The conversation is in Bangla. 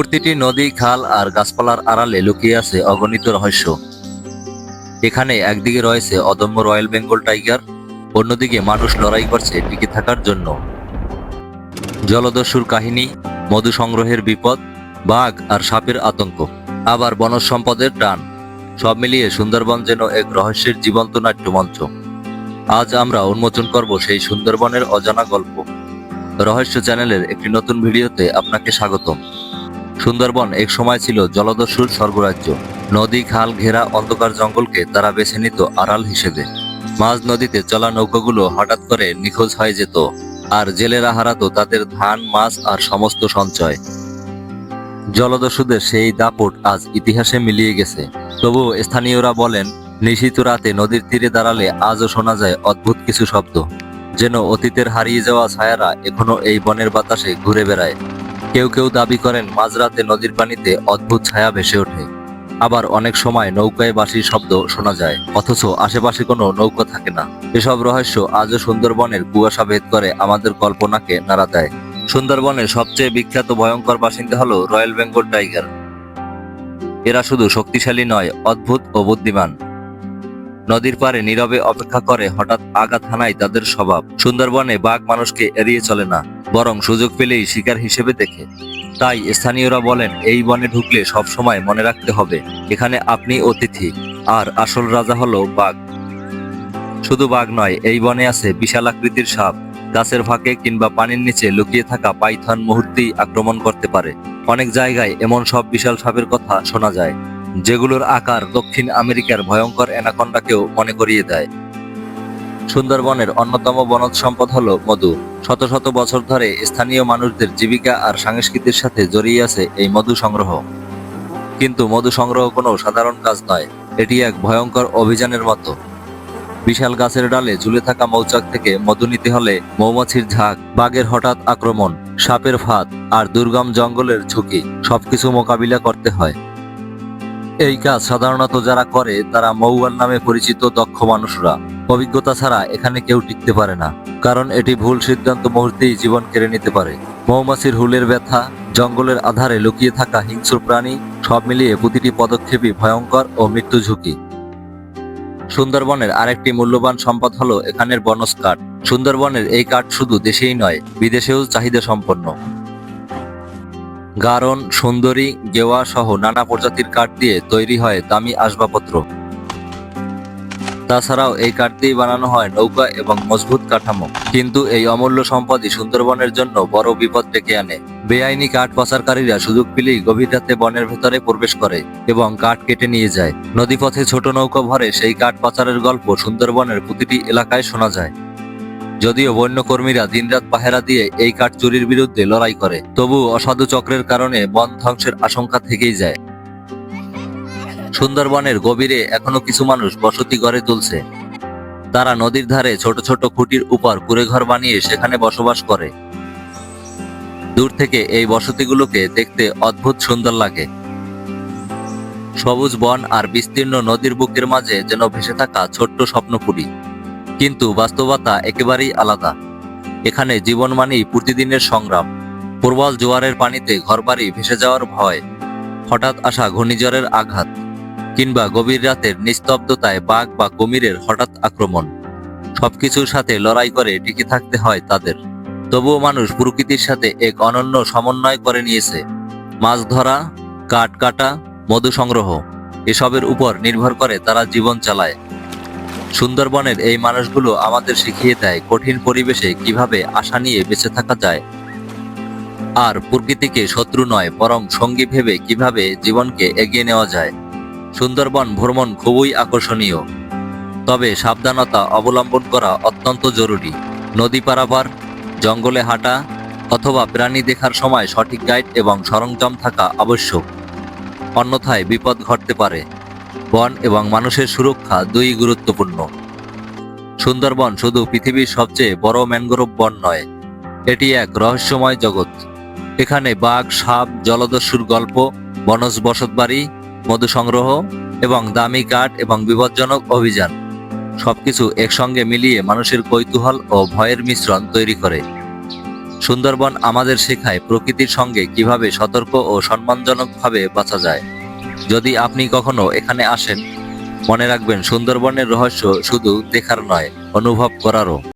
প্রতিটি নদী, খাল আর গাছপালার আড়ালে লুকিয়ে আছে অগণিত রহস্য। এখানে একদিকে রয়েছে অদম্য রয়্যাল বেঙ্গল টাইগার, অন্যদিকে মানুষ লড়াই করছে টিকে থাকার জন্য। জলদস্যুর কাহিনী, মধু সংগ্রহের বিপদ, বাঘ আর সাপের আতঙ্ক, আবার বনজ সম্পদের টান, সব মিলিয়ে সুন্দরবন যেন এক রহস্যের জীবন্ত নাট্যমঞ্চ। আজ আমরা উন্মোচন করব সেই সুন্দরবনের অজানা গল্প। রহস্য চ্যানেলের একটি নতুন ভিডিওতে আপনাকে স্বাগতম। সুন্দরবন এক সময় ছিল জলদস্যুর স্বর্গরাজ্য। নদী, খাল, ঘেরা, অন্ধকার জঙ্গলকে তারা বেছে নিত আড়াল হিসেবে। মাঝ নদীতে চলা নৌকাগুলো হঠাৎ করে নিখোঁজ হয়ে যেত, আর জেলেরা হারাতো তাদের ধান, মাছ আর সমস্ত সঞ্চয়। জলদস্যুদের সেই দাপট আজ ইতিহাসে মিলিয়ে গেছে। তবুও স্থানীয়রা বলেন, নিশীত রাতে নদীর তীরে দাঁড়ালে আজও শোনা যায় অদ্ভুত কিছু শব্দ, যেন অতীতের হারিয়ে যাওয়া ছায়ারা এখনও এই বনের বাতাসে ঘুরে বেড়ায়। কেউ কেউ দাবি করেন মাঝরাতে নদীর পানিতে অদ্ভুত ছায়া ভেসে ওঠে। আবার অনেক সময় নৌকায় বাঁশির শব্দ শোনা যায়, অথচ আশেপাশে কোনো নৌকা থাকে না। এসব রহস্য আজও সুন্দরবনের কুয়াশা ভেদ করে আমাদের কল্পনাকে নাড়া দেয়। সুন্দরবনের সবচেয়ে বিখ্যাত ভয়ঙ্কর বাসিন্দা হলো রয়্যাল বেঙ্গল টাইগার। এরা শুধু শক্তিশালী নয়, অদ্ভুত ও বুদ্ধিমান। নদীর পারে নীরবে অপেক্ষা করে হঠাৎ আঘাত হানায় তাদের স্বভাব। সুন্দরবনে বাঘ মানুষকে এড়িয়ে চলে না, বরং সুযোগ পেলেই শিকার হিসেবে দেখে। তাই স্থানীয়রা বলেন, এই বনে ঢুকলে সব সময় মনে রাখতে হবে, এখানে আপনি অতিথি, আর আসল রাজা হলো বাঘ। শুধু বাঘ নয়, এই বনে আছে বিশাল আকৃতির সাপ। গাছের ফাঁকে কিংবা পানির নিচে লুকিয়ে থাকা পাইথন মুহূর্তেই আক্রমণ করতে পারে। অনেক জায়গায় এমন সব বিশাল সাপের কথা শোনা যায়। যেগুলোর আকার দক্ষিণ আমেরিকার ভয়ঙ্কর অ্যানাকন্ডাকেও মনে করিয়ে দেয়। সুন্দরবনের অন্যতম বনজ সম্পদ হল মধু। শত শত বছর ধরে স্থানীয় মানুষদের জীবিকা আর সংস্কৃতির সাথে জড়িয়ে আছে এই মধু সংগ্রহ। কিন্তু মধু সংগ্রহ কোনো সাধারণ কাজ নয়, এটি এক ভয়ঙ্কর অভিযানের মতো। বিশাল গাছের ডালে ঝুলে থাকা মৌচাক থেকে মধু নিতে হলে মৌমাছির ঝাঁক, বাঘের হঠাৎ আক্রমণ, সাপের ফাঁদ আর দুর্গম জঙ্গলের ঝুঁকি, সবকিছু মোকাবিলা করতে হয়। এই কাজ সাধারণত যারা করে, তারা মৌয়াল নামে পরিচিত দক্ষ মানুষরা। অভিজ্ঞতা ছাড়া এখানে কেউ টিকতে পারে না, কারণ এটি ভুল সিদ্ধান্ত মুহূর্তেই জীবন কেড়ে নিতে পারে। মৌমাছির হুলের ব্যথা, জঙ্গলের আধারে লুকিয়ে থাকা হিংস্র প্রাণী, সব মিলিয়ে প্রতিটি পদক্ষেপই ভয়ঙ্কর ও মৃত্যু ঝুঁকি। সুন্দরবনের আরেকটি মূল্যবান সম্পদ হলো এখানের বনজ কাঠ। সুন্দরবনের এই কাঠ শুধু দেশেই নয়, বিদেশেও চাহিদা সম্পন্ন গারণ, সুন্দরী, গেওয়া সহ নানা প্রজাতির কাঠ দিয়ে তৈরি হয় দামি আসবাবপত্র। তাছাড়াও এই কাঠ দিয়ে বানানো হয় নৌকা এবং মজবুত কাঠামো। কিন্তু এই অমূল্য সম্পদই সুন্দরবনের জন্য বড় বিপদ ডেকে আনে। বেআইনি কাঠ পাচারকারীরা সুযোগ পেলেই গভীর রাতে বনের ভেতরে প্রবেশ করে এবং কাঠ কেটে নিয়ে যায়। নদীপথে ছোট নৌকা ভরে সেই কাঠ পাচারের গল্প সুন্দরবনের প্রতিটি এলাকায় শোনা যায়। যদিও বন্যকর্মীরা দিনরাত পাহেরা দিয়ে এই কাঠ চুরির বিরুদ্ধে লড়াই করে, তবু অসাধু চক্রের কারণে বন ধ্বংসের আশঙ্কা থেকেই যায়। সুন্দরবনের গভীরে এখনও কিছু মানুষ বসতি গড়ে তুলছে। তারা নদীর ধারে ছোট ছোট খুঁটির উপর কুড়েঘর বানিয়ে সেখানে বসবাস করে। দূর থেকে এই বসতিগুলোকে দেখতে অদ্ভুত সুন্দর লাগে। সবুজ বন আর বিস্তীর্ণ নদীর বুকের মাঝে যেন ভেসে থাকা ছোট্ট স্বপ্নপুরী। কিন্তু বাস্তবতা একেবারেই আলাদা। এখানে জীবন মানেই প্রতিদিনের সংগ্রাম। প্রবল জোয়ারের পানিতে ঘরবাড়ি ভেসে যাওয়ার ভয়, হঠাৎ আসা ঘূর্ণিঝড়ের আঘাত, কিংবা গভীর রাতের নিস্তব্ধতায় বাঘ বা কুমিরের হঠাৎ আক্রমণ। সবকিছুর সাথে লড়াই করে টিকে থাকতে হয় তাদের। তবুও মানুষ প্রকৃতির সাথে এক অনন্য সমন্বয় করে নিয়েছে। মাছ ধরা, কাঠ কাটা, মধু সংগ্রহ, এসবের উপর নির্ভর করে তারা জীবন চালায়। সুন্দরবনের এই মানুষগুলো আমাদের শিখিয়ে দেয় কঠিন পরিবেশে কীভাবে আশা নিয়ে বেঁচে থাকা যায়। আর প্রকৃতিকে শত্রু নয়, বরং সঙ্গী ভেবে কীভাবে জীবনকে এগিয়ে নেওয়া যায়। সুন্দরবন ভ্রমণ খুবই আকর্ষণীয়। তবে সাবধানতা অবলম্বন করা অত্যন্ত জরুরি। নদী পারাপার, জঙ্গলে হাঁটা, অথবা প্রাণী দেখার সময় সঠিক গাইড এবং সরঞ্জাম থাকা আবশ্যক। অন্যথায় বিপদ ঘটতে পারে। বন এবং মানুষের সুরক্ষা দুই গুরুত্বপূর্ণ। সুন্দরবন শুধু পৃথিবীর সবচেয়ে বড় ম্যানগ্রোভ বন নয়, এটি এক রহস্যময় জগৎ। এখানে বাঘ, সাপ, জলদস্যুর গল্প বনজ বসতবাড়ি মধু সংগ্রহ এবং দামি কাঠ এবং বিপজ্জনক অভিযান সবকিছু একসঙ্গে মিলিয়ে মানুষের কৌতূহল ও ভয়ের মিশ্রণ তৈরি করে। সুন্দরবন আমাদের শেখায় প্রকৃতির সঙ্গে কীভাবে সতর্ক ও সম্মানজনকভাবে বাঁচা যায়। যদি আপনি কখনো এখানে আসেন মনে রাখবেন সুন্দরবনের রহস্য শুধু দেখার নয় অনুভব করারও।